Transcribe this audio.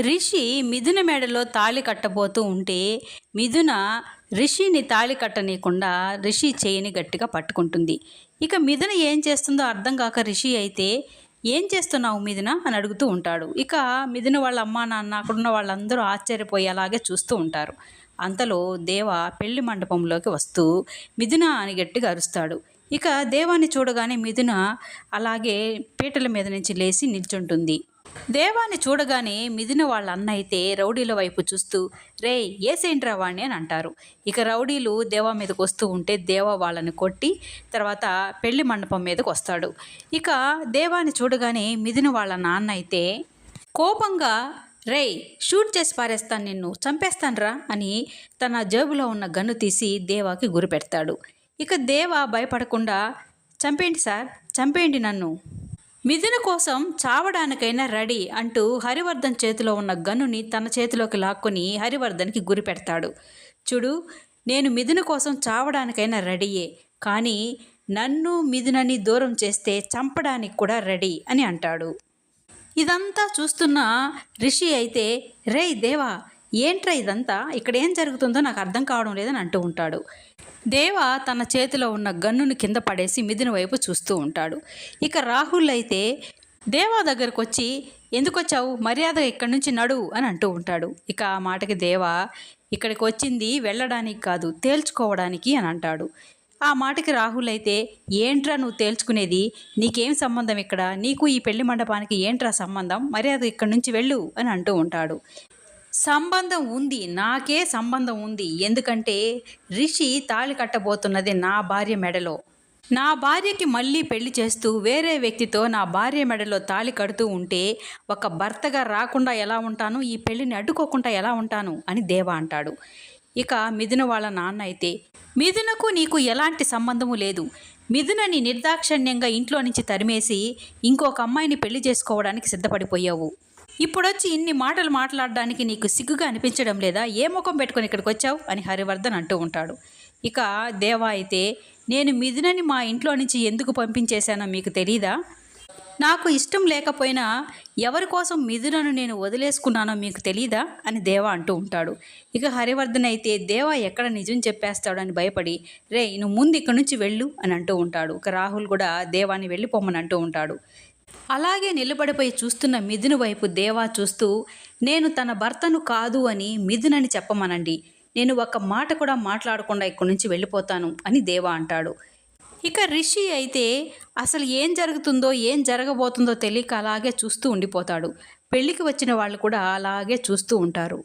రిషి మిథున మెడలో తాళి కట్టబోతూ ఉంటే మిథున రిషిని తాళి కట్టనీయకుండా రిషి చేయిని గట్టిగా పట్టుకుంటుంది. ఇక మిథున ఏం చేస్తుందో అర్థం కాక రిషి అయితే ఏం చేస్తున్నావు మిథున? అని అడుగుతూ ఉంటాడు. ఇక మిథున వాళ్ళ అమ్మ నాన్న అక్కడున్న వాళ్ళందరూ ఆశ్చర్యపోయి అలాగే చూస్తూ ఉంటారు. అంతలో దేవ పెళ్ళి మండపంలోకి వస్తూ మిథున అని గట్టిగా అరుస్తాడు. ఇక దేవాన్ని చూడగానే మిథున అలాగే పీటల మీద నుంచి లేచి నిల్చుంటుంది. దేవాన్ని చూడగానే మిదిన వాళ్ళ అన్న అయితే రౌడీల వైపు చూస్తూ రే ఏసేంట్రా వాణ్ణి? అని అంటారు. ఇక రౌడీలు దేవా మీదకి వస్తూ ఉంటే దేవా వాళ్ళని కొట్టి తర్వాత పెళ్ళి మండపం మీదకి వస్తాడు. ఇక దేవాన్ని చూడగానే మిదిన వాళ్ళ నాన్న అయితే కోపంగా రేయ్ షూట్ చేసి పారేస్తాను నిన్ను చంపేస్తానురా అని తన జేబులో ఉన్న గన్ను తీసి దేవాకి గురి పెడతాడు. ఇక దేవా భయపడకుండా చంపేయండి సార్ చంపేయండి నన్ను మిథున కోసం చావడానికైనా రెడీ అంటూ హరివర్ధన్ చేతిలో ఉన్న గన్నుని తన చేతిలోకి లాక్కొని హరివర్ధన్కి గురి పెడతాడు. చూడు నేను మిథున కోసం చావడానికైనా రెడీయే కానీ నన్ను మిథునని దూరం చేస్తే చంపడానికి కూడా రెడీ అని అంటాడు. ఇదంతా చూస్తున్న రిషి అయితే రే దేవా ఏంట్రా ఇదంతా? ఇక్కడ ఏం జరుగుతుందో నాకు అర్థం కావడం లేదని అంటూ ఉంటాడు. దేవ తన చేతిలో ఉన్న గన్నుని కింద పడేసి మిథున వైపు చూస్తూ ఉంటాడు. ఇక రాహుల్ అయితే దేవా దగ్గరకు వచ్చి ఎందుకు వచ్చావు మర్యాద ఇక్కడి నుంచి నడు అని అంటూ ఉంటాడు. ఇక ఆ మాటకి దేవా ఇక్కడికి వచ్చింది వెళ్ళడానికి కాదు తేల్చుకోవడానికి అని అంటాడు. ఆ మాటకి రాహుల్ అయితే ఏంట్రా నువ్వు తేల్చుకునేది? నీకేం సంబంధం ఇక్కడ? నీకు ఈ పెళ్ళి మండపానికి ఏంట్రా సంబంధం? మర్యాద ఇక్కడి నుంచి వెళ్ళు అని అంటూ ఉంటాడు. సంబంధం ఉంది నాకే సంబంధం ఉంది. ఎందుకంటే రిషి తాళి కట్టబోతున్నది నా భార్య మెడలో. నా భార్యకి మళ్ళీ పెళ్ళి చేస్తూ వేరే వ్యక్తితో నా భార్య మెడలో తాళి కడుతూ ఉంటే ఒక భర్తగా రాకుండా ఎలా ఉంటాను? ఈ పెళ్ళిని అడ్డుకోకుండా ఎలా ఉంటాను? అని దేవా అంటాడు. ఇక మిథున వాళ్ళ నాన్న అయితే మిథునకు నీకు ఎలాంటి సంబంధము లేదు. మిథునని నిర్దాక్షణ్యంగా ఇంట్లో నుంచి తరిమేసి ఇంకొక అమ్మాయిని పెళ్ళి చేసుకోవడానికి సిద్ధపడిపోయావు. ఇప్పుడొచ్చి ఇన్ని మాటలు మాట్లాడడానికి నీకు సిగ్గుగా అనిపించడం లేదా? ఏ ముఖం పెట్టుకొని ఇక్కడికి వచ్చావు అని హరివర్ధన్ అంటూ ఉంటాడు. ఇక దేవా అయితే నేను మిథునని మా ఇంట్లో నుంచి ఎందుకు పంపించేశానో మీకు తెలీదా? నాకు ఇష్టం లేకపోయినా ఎవరి కోసం మిథునను నేను వదిలేసుకున్నానో మీకు తెలీదా? అని దేవా అంటూ ఉంటాడు. ఇక హరివర్ధన్ అయితే దేవా ఎక్కడ నిజం చెప్పేస్తాడని అని భయపడి రే నువ్వు ముందు ఇక్కడి నుంచి వెళ్ళు అని అంటూ ఉంటాడు. ఇక రాహుల్ కూడా దేవాని వెళ్ళిపోమని అంటూ ఉంటాడు. అలాగే నిలబడిపోయి చూస్తున్న మిథును వైపు దేవా చూస్తూ నేను తన భర్తను కాదు అని మిథునని చెప్పమనండి. నేను ఒక మాట కూడా మాట్లాడకుండా ఇక్కడి నుంచి వెళ్ళిపోతాను అని దేవా అంటాడు. ఇక రిషి అయితే అసలు ఏం జరుగుతుందో ఏం జరగబోతుందో తెలియక అలాగే చూస్తూ ఉండిపోతాడు. పెళ్ళికి వచ్చిన వాళ్ళు కూడా అలాగే చూస్తూ ఉంటారు.